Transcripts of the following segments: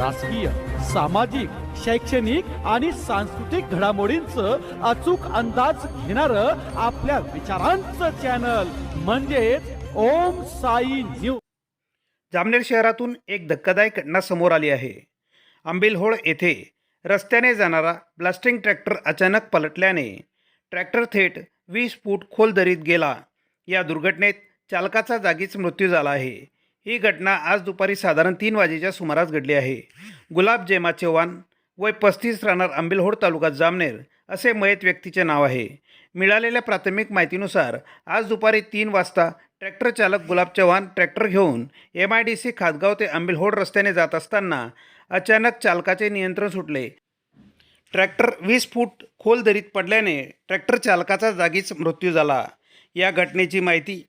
राजकीय सामाजिक शैक्षणिक आणि सांस्कृतिक घडामोडींचं अचूक अंदाज घेणार आपल्या विचारांचं चॅनल म्हणजेच ओम साई न्यूज जामनेर शहरातून एक धक्कादायक घटना समोर आली आहे. आंबिलहोळ येथे रस्त्याने जाणारा ब्लास्टिंग ट्रॅक्टर अचानक पलटल्याने ट्रॅक्टर थेट वीस फूट खोल दरीत गेला. या दुर्घटनेत चालकाचा जागीच मृत्यू झाला आहे. ही घटना आज दुपारी साधारण तीन वाजेच्या सुमारास घडली आहे. गुलाब जेमा चव्हाण वय पस्तीस राहणार आंबिलहोड तालुका जामनेर असे मयत व्यक्तीचे नाव आहे. मिळालेल्या प्राथमिक माहितीनुसार आज दुपारी तीन वाजता ट्रॅक्टर चालक गुलाब चव्हाण ट्रॅक्टर घेऊन M I D C Khatgaon ते आंबिलहोड रस्त्याने जात असताना अचानक चालकाचे नियंत्रण सुटले. ट्रॅक्टर वीस फूट खोल दरीत पडल्याने ट्रॅक्टर चालकाचा जागीच मृत्यू झाला. या घटनेची माहिती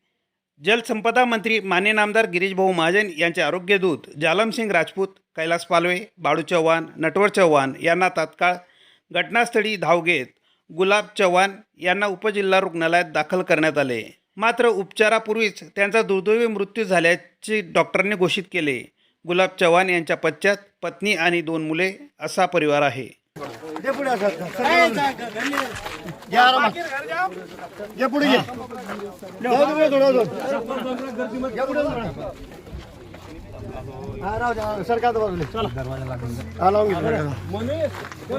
जलसंपदा मंत्री मान्य नामदार गिरीशभाऊ महाजन यांचे आरोग्यदूत जालमसिंग राजपूत कैलास पालवे बाळू चव्हाण नटवर चव्हाण यांना तात्काळ घटनास्थळी धाव घेत गुलाब चव्हाण यांना उपजिल्हा रुग्णालयात दाखल करण्यात आले. मात्र उपचारापूर्वीच त्यांचा दुर्दैवी मृत्यू झाल्याचे डॉक्टरांनी घोषित केले. गुलाब चव्हाण यांच्या पश्चात पत्नी आणि दोन मुले असा परिवार आहे. घे पुढे असं. घे आरामात. घे पुढे घे जाऊ दे पुढे थोडं अजून. घे पुढे थोडं. हा राहू द्या सरकार बाजूला. चला. लावून घे.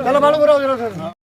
चला बाळू राहू दे राहू दे.